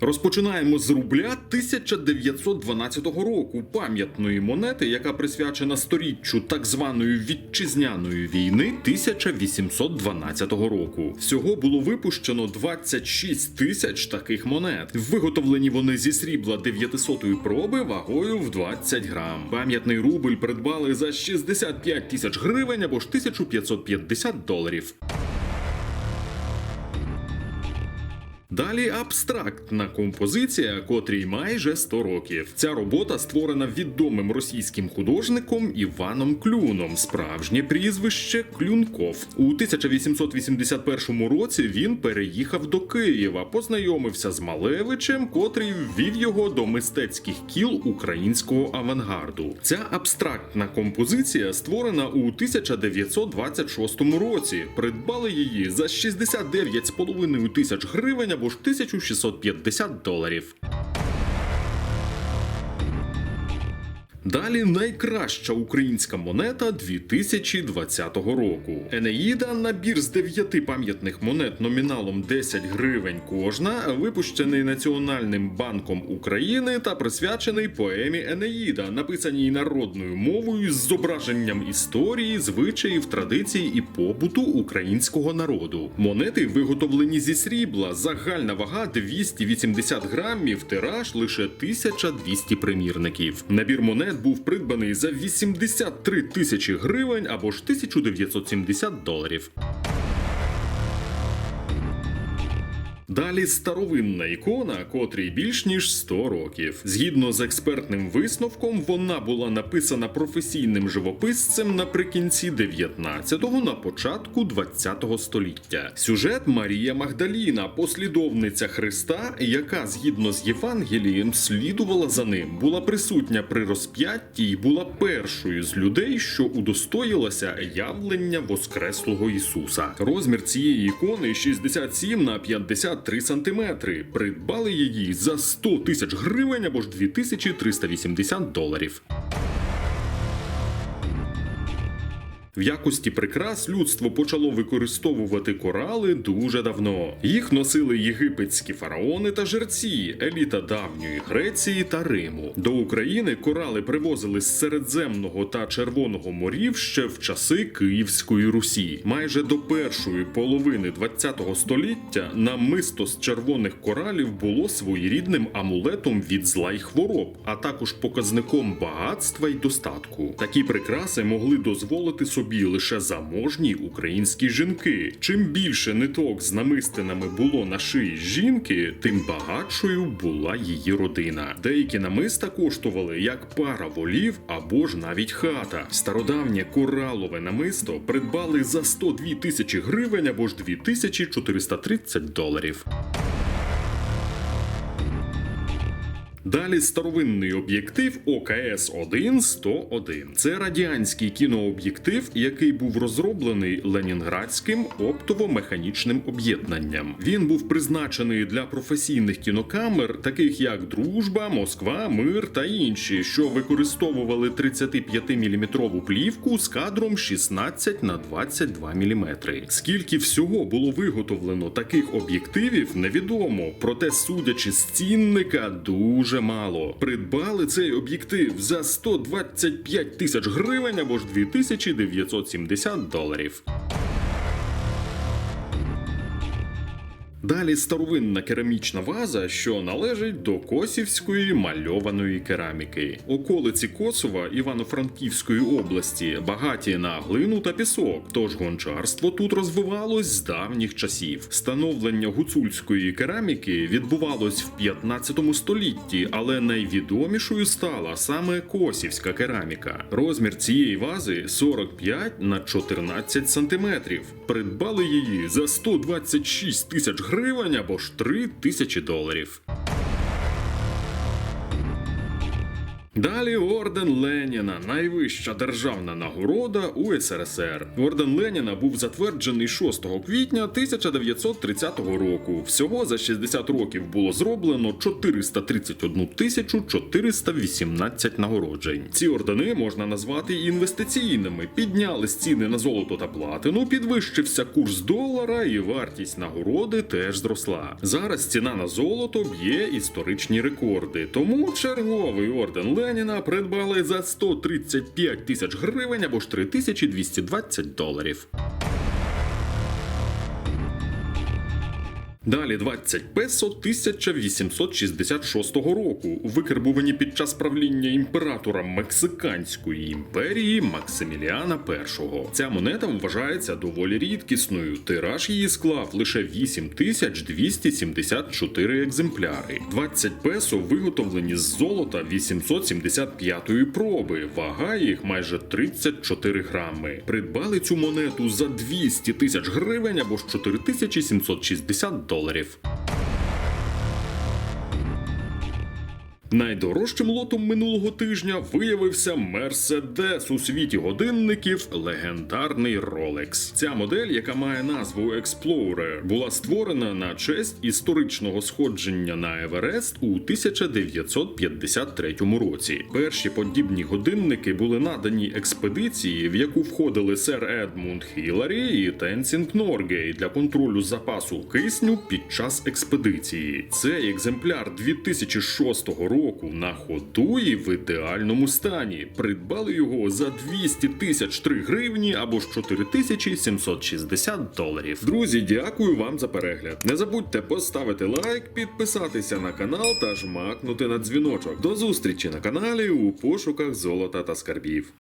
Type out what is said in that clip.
Розпочинаємо з рубля 1912 року, пам'ятної монети, яка присвячена сторіччю так званої вітчизняної війни 1812 року. Всього було випущено 26 тисяч таких монет. Виготовлені вони зі срібла 900-ї проби вагою в 20 грам. Пам'ятний рубль придбали за 65 тисяч гривень або ж 1550 доларів. Далі абстрактна композиція, котрій майже 100 років. Ця робота створена відомим російським художником Іваном Клюном. Справжнє прізвище Клюнков. У 1881 році він переїхав до Києва, познайомився з Малевичем, котрий ввів його до мистецьких кіл українського авангарду. Ця абстрактна композиція створена у 1926 році. Придбали її за 69,5 тисяч гривень або ж 1650 доларів. Далі найкраща українська монета 2020 року. Енеїда набір з дев'яти пам'ятних монет номіналом 10 гривень кожна, випущений Національним банком України та присвячений поемі Енеїда, написаній народною мовою з зображенням історії, звичаїв, традицій і побуту українського народу. Монети виготовлені зі срібла, загальна вага 280 грамів, тираж лише 1200 примірників. Набір монет був придбаний за 83 тисячі гривень або ж 1970 доларів. Далі старовинна ікона, котрій більш ніж 100 років. Згідно з експертним висновком, вона була написана професійним живописцем наприкінці 19-го, на початку 20-го століття. Сюжет Марія Магдаліна, послідовниця Христа, яка згідно з Євангелієм слідувала за ним, була присутня при розп'ятті і була першою з людей, що удостоїлася явлення Воскреслого Ісуса. Розмір цієї ікони 67 на 53 сантиметри. Придбали її за 100 тисяч гривень або ж 2380 доларів. В якості прикрас людство почало використовувати корали дуже давно. Їх носили єгипетські фараони та жерці, еліта давньої Греції та Риму. До України корали привозили з Середземного та Червоного морів ще в часи Київської Русі. Майже до першої половини ХХ століття намисто з червоних коралів було своєрідним амулетом від зла й хвороб, а також показником багатства й достатку. Такі прикраси могли дозволити собі лише заможні українські жінки. Чим більше ниток з намистинами було на шиї жінки, тим багатшою була її родина. Деякі намиста коштували як пара волів або ж навіть хата. Стародавнє коралове намисто придбали за 102 тисячі гривень або ж 2430 доларів. Далі старовинний об'єктив ОКС 1 101 Це радянський кінооб'єктив, який був розроблений Ленінградським оптово-механічним об'єднанням. Він був призначений для професійних кінокамер, таких як Дружба, Москва, Мир та інші, що використовували 35-мм плівку з кадром 16 на 22 мм. Скільки всього було виготовлено таких об'єктивів, невідомо. Проте, судячи з цінника, дуже мало. Придбали цей об'єктив за 125 тисяч гривень або ж 2970 доларів. Далі старовинна керамічна ваза, що належить до косівської мальованої кераміки. Околиці Косова Івано-Франківської області багаті на глину та пісок. Тож гончарство тут розвивалось з давніх часів. Становлення гуцульської кераміки відбувалось в 15 столітті, але найвідомішою стала саме косівська кераміка. Розмір цієї вази 45 на 14 сантиметрів. Придбали її за 126 тисяч гривень або ж 3 тисячі доларів. Далі орден Леніна, найвища державна нагорода у СРСР. Орден Леніна був затверджений 6 квітня 1930 року. Всього за 60 років було зроблено 431 тисячу 418 нагороджень. Ці ордени можна назвати інвестиційними. Підняли ціни на золото та платину, підвищився курс долара, і вартість нагороди теж зросла. Зараз ціна на золото б'є історичні рекорди. Тому черговий орден Леніна придбали за 135 тисяч гривень або ж 3220 доларів. Далі 20 песо 1866 року, викарбувані під час правління імператора Мексиканської імперії Максиміліана І. Ця монета вважається доволі рідкісною. Тираж її склав лише 8274 екземпляри. 20 песо виготовлені з золота 875-ї проби. Вага їх майже 34 грами. Придбали цю монету за 200 тисяч гривень або ж 4760 доларів доларів. Найдорожчим лотом минулого тижня виявився Мерседес у світі годинників легендарний Rolex. Ця модель, яка має назву Explorer, була створена на честь історичного сходження на Еверест у 1953 році. Перші подібні годинники були надані експедиції, в яку входили сер Едмунд Хіларі і Тенсінг Норгей для контролю запасу кисню під час експедиції. Цей екземпляр 2006 року на ходу і в ідеальному стані. Придбали його за 200 тисяч 3 гривні або ж 4760 доларів. Друзі, дякую вам за перегляд. Не забудьте поставити лайк, підписатися на канал та жмакнути на дзвіночок. До зустрічі на каналі у пошуках золота та скарбів.